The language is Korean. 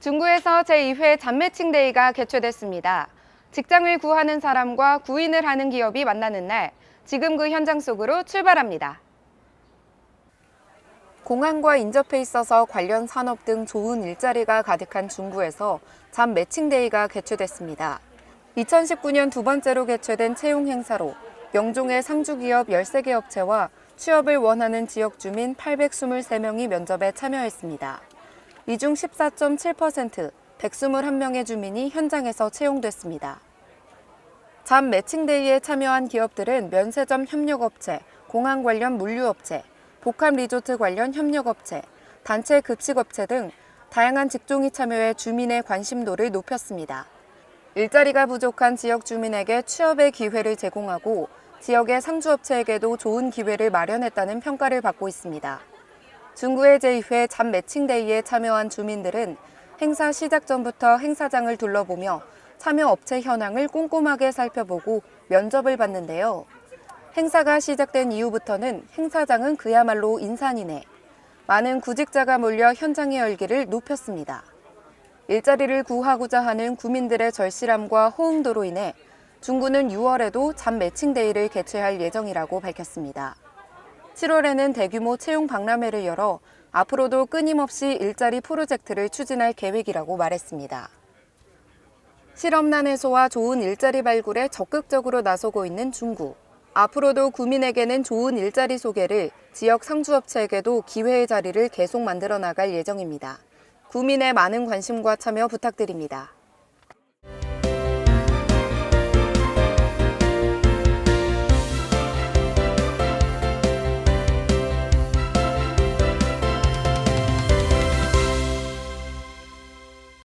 중구에서 제2회 잡매칭 데이가 개최됐습니다. 직장을 구하는 사람과 구인을 하는 기업이 만나는 날, 지금 그 현장 속으로 출발합니다. 공항과 인접해 있어서 관련 산업 등 좋은 일자리가 가득한 중구에서 잡 매칭데이가 개최됐습니다. 2019년 두 번째로 개최된 채용 행사로 영종의 상주기업 13개 업체와 취업을 원하는 지역 주민 823명이 면접에 참여했습니다. 이중 14.7% 121명의 주민이 현장에서 채용됐습니다. 잡 매칭데이에 참여한 기업들은 면세점 협력업체, 공항 관련 물류업체, 복합 리조트 관련 협력업체, 단체 급식업체 등 다양한 직종이 참여해 주민의 관심도를 높였습니다. 일자리가 부족한 지역 주민에게 취업의 기회를 제공하고 지역의 상주업체에게도 좋은 기회를 마련했다는 평가를 받고 있습니다. 중구의 제2회 잡 매칭데이에 참여한 주민들은 행사 시작 전부터 행사장을 둘러보며 참여 업체 현황을 꼼꼼하게 살펴보고 면접을 봤는데요. 행사가 시작된 이후부터는 행사장은 그야말로 인산이네. 많은 구직자가 몰려 현장의 열기를 높였습니다. 일자리를 구하고자 하는 구민들의 절실함과 호응도로 인해 중구는 6월에도 잡 매칭데이를 개최할 예정이라고 밝혔습니다. 7월에는 대규모 채용 박람회를 열어 앞으로도 끊임없이 일자리 프로젝트를 추진할 계획이라고 말했습니다. 실업난 해소와 좋은 일자리 발굴에 적극적으로 나서고 있는 중구. 앞으로도 구민에게는 좋은 일자리 소개를 지역 상주업체에게도 기회의 자리를 계속 만들어 나갈 예정입니다. 구민의 많은 관심과 참여 부탁드립니다.